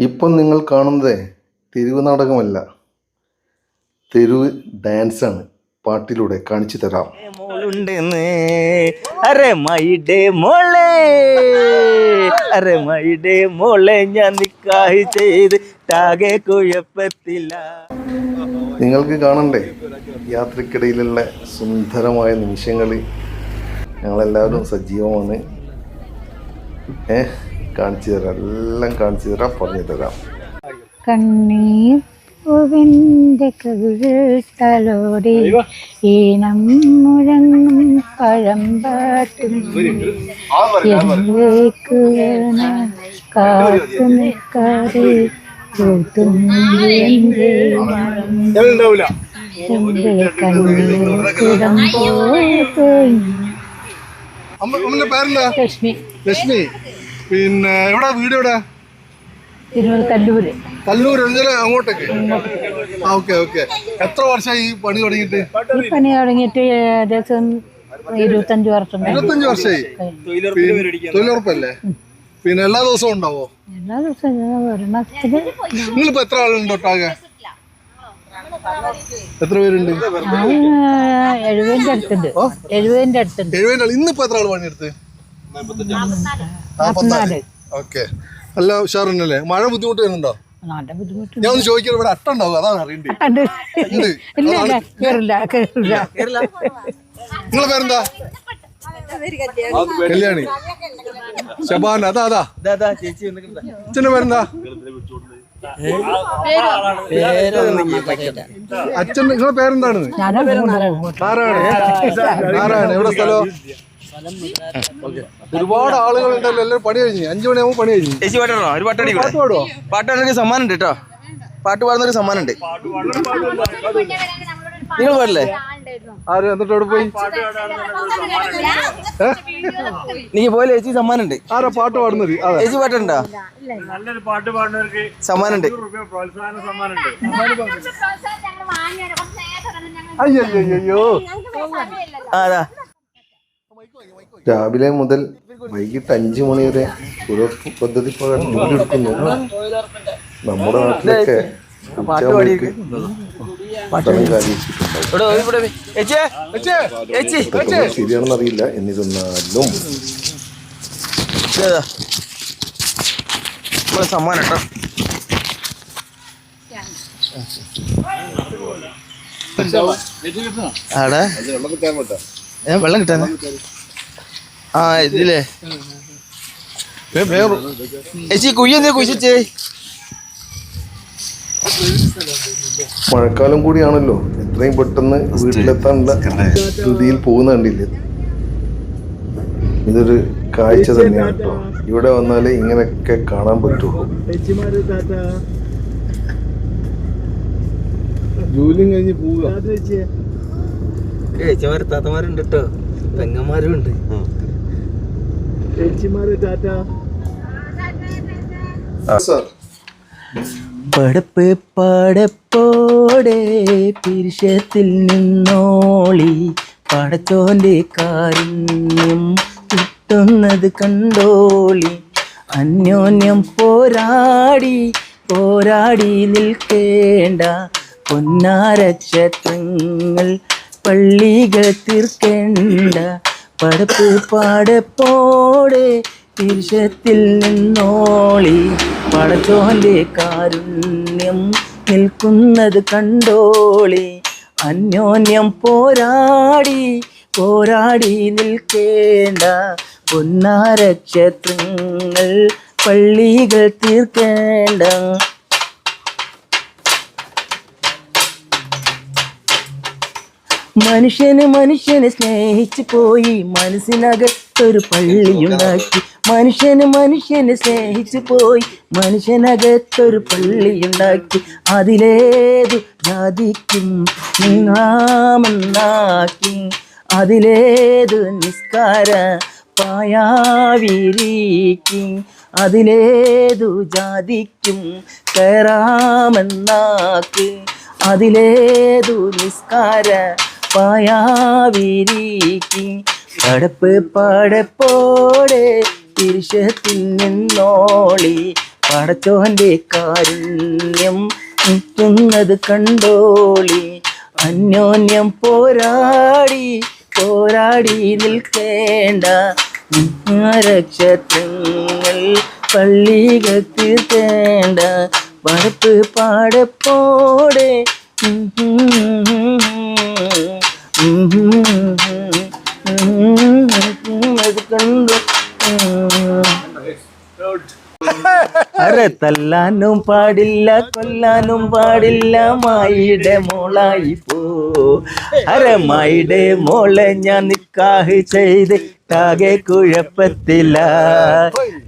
ഇപ്പം നിങ്ങൾ കാണുന്നത് തെരുവ് നാടകമല്ല. തെരുവ് ഡാൻസാണ് പാട്ടിലൂടെ കാണിച്ചു തരാം. അരെ മൈഡേ മോളെ. അരെ മൈഡേ മോളെ ഞാൻ നിക്കാഹ് ചെയ്ത് താകെ കുഴപ്പത്തില്ല. നിങ്ങൾക്ക് കാണണ്ടേ? യാത്രക്കിടയിലുള്ള സുന്ദരമായ നിമിഷങ്ങൾ ഞങ്ങളെല്ലാവരും സജീവമാണ്. ഏ? കാണിച്ചു തരാം എല്ലാം കാണിച്ചു തരാം പറഞ്ഞു തരാം കണ്ണീർ പൂവിന്റെ കവിൾത്തലോടെ ഈണം മുഴങ്ങും പഴമ്പാട്ടും. പാട്ടും കാത്തു നിൽക്കാതെ പൂത്തുമ്പി എന്റെ പോലെ ലക്ഷ്മി. ലക്ഷ്മി. പിന്നെ എവിടെ വീട് എവിടെ? എഞ്ചല അങ്ങോട്ടേക്ക്. ആ ഓക്കെ ഓക്കെ. എത്ര വർഷമായി ഈ പണി തുടങ്ങിയിട്ട്? ഈ പണി തുടങ്ങിയിട്ട് ഏകദേശം ഇരുപത്തഞ്ച് വർഷം. ഇരുപത്തഞ്ച് വർഷമായി? തൊഴിലുറപ്പല്ലേ? പിന്നെ എല്ലാ ദിവസവും ഉണ്ടാവോ? എല്ലാ ദിവസവും നിങ്ങളിപ്പോ എത്ര ആളുണ്ട് ഒട്ടാകെ എത്ര പേരുണ്ട്? എഴുപതിന്റെ അടുത്തുണ്ട്. എഴുപതിന്റെ അടുത്തുണ്ട്. എഴുപതിന്റെ ആൾ ഇന്നിപ്പോ എത്ര ആൾ പണിയെടുത്ത്? ഓക്കെ. അല്ല ഉഷാറുണ്ടല്ലേ മഴ ബുദ്ധിമുട്ട് വരുന്നുണ്ടോ നല്ല ബുദ്ധിമുട്ട് ഞാൻ ഒന്ന് ചോദിക്കാൻ ഇവിടെ അട്ട ഉണ്ടാവും അതാണ്. അറിയണ്ടേ നിങ്ങളെ പേരെന്താ? കല്യാണി. ശബാന അതാ അതാ. അച്ഛന്റെ പേരെന്താ? അച്ഛൻ നിങ്ങളെ പേരെന്താണ്? ആരാണ് നാരായണ നാരായണ എവിടെ സ്ഥലം? ഒരുപാട് ആളുകൾ ഉണ്ടല്ലോ. എല്ലാവരും പണി കഴിഞ്ഞു. അഞ്ചു മണിയാകുമ്പോൾ പണി കഴിഞ്ഞു. ചേച്ചി പാട്ടാണോ ഒരു പാട്ടടി പാട്ട് പാടുവോ? പാട്ട് പാടുന്നൊരു സമ്മാനം ഉണ്ട് കേട്ടോ. പാട്ട് പാടുന്നൊരു സമ്മാനം ഉണ്ട് നിങ്ങൾ പാടില്ലേ? ആര്? എന്നിട്ട് അവിടെ പോയി? നീ പോലെ ചേച്ചി സമ്മാനം ഉണ്ട് ആരാ പാട്ട് പാടുന്നത്? ചേച്ചി പാട്ടുണ്ടോ? നല്ലൊരു പാട്ട് പാടുന്നവർക്ക് സമ്മാനം ഉണ്ട് പ്രോത്സാഹന സമ്മാനമുണ്ട്. അയ്യോ അയ്യോ അതാ. രാവിലെ മുതൽ വൈകിട്ട് അഞ്ച് മണി വരെ തൊഴിലുറപ്പ് പദ്ധതി പ്രകാരം ജോലി എടുക്കുന്നു. നമ്മുടെ നാട്ടിലൊക്കെ ശരിയാണെന്നറിയില്ല എന്നിരുന്നാലും സമ്മാനട്ടോ നമ്മളെ സമ്മാനം കേട്ടോ ആടാ? വെള്ളം കിട്ടാന? ആ ഇതില്ലേ ചേച്ചി കുയ്യ എന്തിനാ കുഴിച്ചേ മഴക്കാലം കൂടിയാണല്ലോ. എത്രയും പെട്ടെന്ന് വീട്ടിലെത്താനുള്ള ധൃതിയിൽ പോകുന്ന കണ്ടില്ലേ? ഇതൊരു കാഴ്ച തന്നെയാണ് കേട്ടോ. ഇവിടെ വന്നാലേ ഇങ്ങനെയൊക്കെ കാണാൻ പറ്റുള്ളൂ. ജോലിയും കഴിഞ്ഞ് പോവുക. ചേച്ചിമാര് താത്തമാരുണ്ട് കേട്ടോ. പെങ്ങന്മാരും ഉണ്ട്. പടപ്പ് പടപ്പോടെ പിരിശത്തിൽ നിന്നോളി. പടച്ചോന്റെ കാരുണ്യം കിട്ടുന്നത് കണ്ടോളി. അന്യോന്യം പോരാടി പോരാടി നിൽക്കേണ്ട. പൊന്നാരക്ഷത്രങ്ങൾ പള്ളികൾ തീർക്കേണ്ട. പടപ്പ് പാടപ്പോടെ തിരിശത്തിൽ നിന്നോളി. പടച്ചോന്റെ കാരുണ്യം നിൽക്കുന്നത് കണ്ടോളി. അന്യോന്യം പോരാടി പോരാടി നിൽക്കേണ്ട. പൊന്നാരക്ഷത്രങ്ങൾ പള്ളികൾ തീർക്കേണ്ട. മനുഷ്യന് മനുഷ്യനെ സ്നേഹിച്ചു പോയി മനസ്സിനകത്തൊരു പള്ളിയുണ്ടാക്കി മനുഷ്യന് മനുഷ്യനെ സ്നേഹിച്ചു പോയി മനുഷ്യനകത്തൊരു പള്ളിയുണ്ടാക്കി അതിലേതു ജാതിക്കും നിങ്ങാമെന്നാക്കി അതിലേതു നിസ്കാര പായാവിരിക്കും. അതിലേതു ജാതിക്കും കയറാമെന്നാക്ക്. അതിലേതു നിസ്കാര പായാവിരിക്കും. പടപ്പ് പടപ്പോടെ തിരിശത്തിൽ നിന്നോളി. പടച്ചോന്റെ കാരുണ്യം നിൽക്കുന്നത് കണ്ടോളി. അന്യോന്യം പോരാടി പോരാടി നിൽക്കേണ്ട. നക്ഷത്രങ്ങൾ പള്ളികൾ തീർത്തേണ്ട പടപ്പ് പാടപ്പോടെ അരെ തല്ലാനും പാടില്ല കൊല്ലാനും പാടില്ല മായിടെ മോളായി പോ. അരെ മായിടെ മോളെ ഞാൻ നിക്കാഹ് ചെയ്ത് ാകെ കുഴപ്പത്തില്ല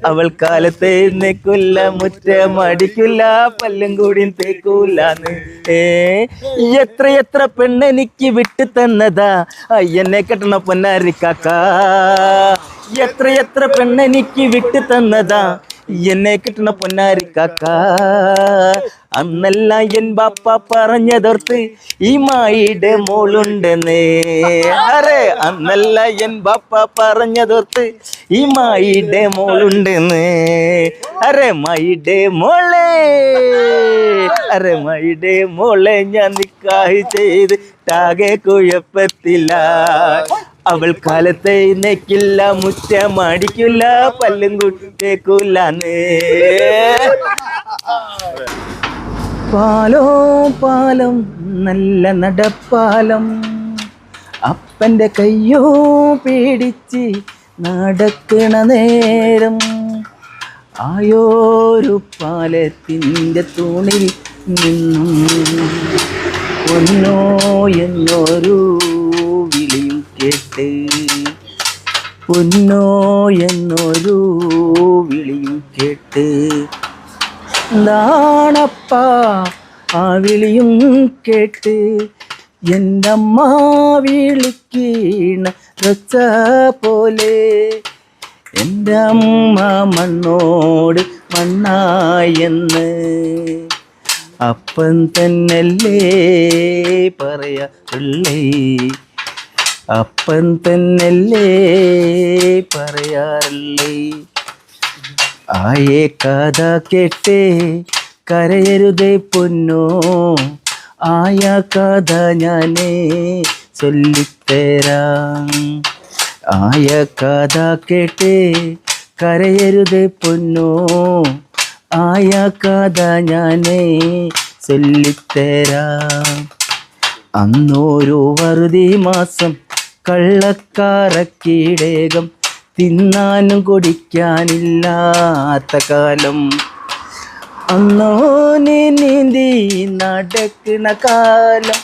അവൾ കാലത്തെ നിൽക്കില്ല മുറ്റം അടിക്കില്ല പല്ലും കൂടി തേക്കൂല ഏ എത്ര എത്ര പെണ്ണെനിക്ക് വിട്ടു തന്നതാ. അയ്യനെ കെട്ടണ പൊന്നാരിക്കാക്ക. എത്ര എത്ര പെണ്ണെനിക്ക് വിട്ടു തന്നതാ. എന്നെ കിട്ടണ പൊന്നാരി കാക്ക. അന്നല്ല എൻ ബാപ്പ പറഞ്ഞതോർത്ത് ഈ മായിയുടെ മോളുണ്ടെന്നേ. അരെ അന്നല്ല എൻ ബാപ്പ പറഞ്ഞതോർത്ത് ഈ മായിയുടെ മോളുണ്ടെന്നേ. അരെ മായിയുടെ മോളെ. അരെ മായിയുടെ മോളെ ഞാൻ നിക്കാഹ് ചെയ്ത് ടാകെ കുഴപ്പത്തില്ല അവൾ കാലത്തെ നെക്കില്ല മുറ്റ മാടിക്കില്ല പല്ലും കുട്ടേക്കൂലാന്ന് പാലോ പാലം നല്ല നടപ്പാലം. അപ്പന്റെ കയ്യോ പേടിച്ച് നടക്കണ നേരം. ആയോരു പാലത്തിന്റെ തൂണിൽ നിന്നും ഒന്നോ എന്നൊരു കേട്ട് പൊന്നോ എന്നൊരു വിളിയും കേട്ട് എന്താണപ്പ ആ വിളിയും കേട്ട് എന്റെ അമ്മ വിളിക്കീണ റച്ച പോലെ എന്റെ അമ്മ മണ്ണോട് മണ്ണായെന്ന് അപ്പം തന്നല്ലേ പറയാറുള്ളേ അപ്പം തന്നല്ലേ പറയാറില്ലേ? ആയേ കഥ കേട്ടേ കരയരുതേ പൊന്നോ? ആയ കഥ ഞാനേ ചൊല്ലിത്തരാം. ആയ കഥ കേട്ടേ കരയരുതേ പൊന്നോ? ആയ കഥ ഞാനേ ചൊല്ലിത്തരാം. അന്നോരോ വറുതി മാസം കള്ളക്കാരക്കീടേകം തിന്നാനും കുടിക്കാനില്ലാത്ത കാലം. അന്നോ നീ നീന്തി നടക്കണ കാലം.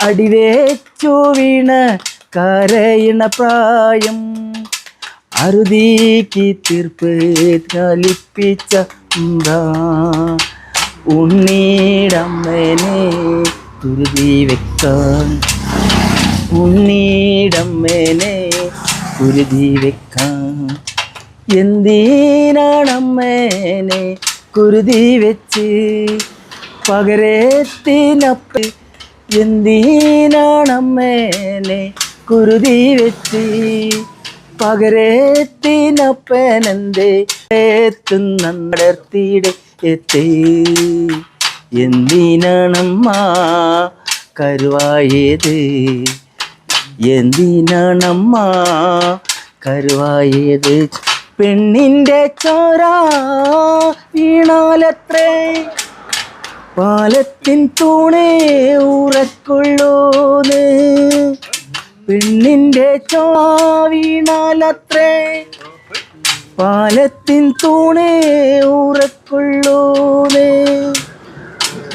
അടിവേച്ചു വീണ കരയിണ പ്രായം. അറുതിക്ക് തീർപ്പ് കലിപ്പിച്ച ഉണ്ണീടമ്മനെ തുരുതി വെക്കാൻ ഉണ്ണീടമ്മനെ കുരുതി വെക്കാൻ എന്തിനാണമ്മേനെ കുരുതി വെച്ച് പകരത്തിനപ്പ് എന്തിനാണമ്മേനെ കുരുതി വെച്ച് പകരത്തിനപ്പനെന്തേ എത്തുന്നടർത്തിയുടെ എത്തേ. എന്തിനാണമ്മ കരുവായത്? എന്തിനാണമ്മ കരുവായത്? പെണ്ണിന്റെ ചോര വീണാലത്രേ. പാലത്തിൻ തൂണേ ഉറക്കുള്ളൂന്ന്. പെണ്ണിന്റെ ചോര വീണാലത്രേ. പാലത്തിൻ തൂണേ ഉറക്കുള്ളൂന്ന്.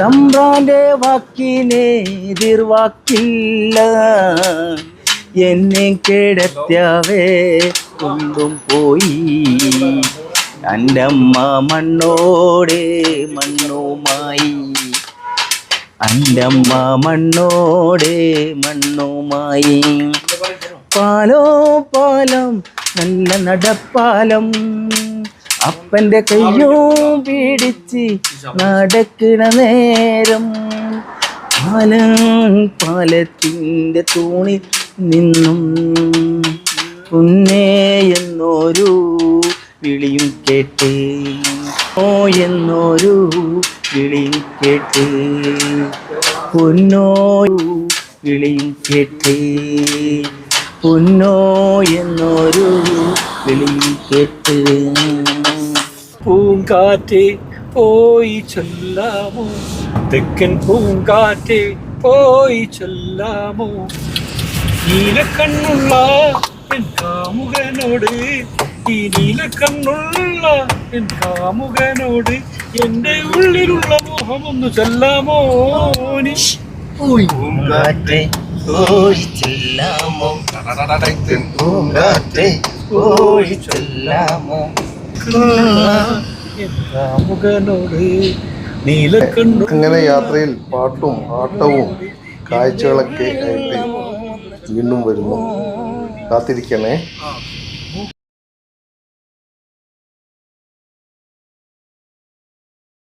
തമ്പ്രാന്റെ വാക്കിനെ എതിർവാക്കില്ല എന്നെ കിടത്തിയവേ കൊണ്ടും പോയി. എന്റെ അമ്മ മണ്ണോടെ മണ്ണുമായി. എന്റെ അമ്മ മണ്ണോടെ മണ്ണുമായി. പാലോ പാലം നല്ല നടപ്പാലം. അപ്പന്റെ കയ്യോ പിടിച്ച് നടക്കണ നേരം പാലം പാലത്തിന്റെ തൂണിൽ നിന്നും പുന്നേ എന്നൊരു വിളിയും കേട്ടേ. ഓ എന്നൊരു വിളിയും കേട്ട്. പൊന്നോ വിളിയും കേട്ട്. പൊന്നോ എന്നൊരു വിളിയും കേട്ട്. പൂങ്കാറ്റെ പോയി ചൊല്ലാമോ? തെക്കൻ പൂങ്കാറ്റെ പോയി ചൊല്ലാമോ? നീലക്കണ്ണുള്ള എൻ കാമുകനോട് ഈ നീലക്കണ്ണുള്ള എൻ കാമുകനോട് എന്റെ ഉള്ളിലുള്ള മോഹമൊന്നു ചൊല്ലാമോ? നീ പൂങ്കാറ്റെ പോയി ചെല്ലാമോ? പൂങ്കാറ്റെ പോയി ചെല്ലാമോ? അങ്ങനെ യാത്രയിൽ പാട്ടും ആട്ടവും കാഴ്ചകളൊക്കെ ആയിട്ട് വീണ്ടും വരുന്നു. കാത്തിരിക്കണേ.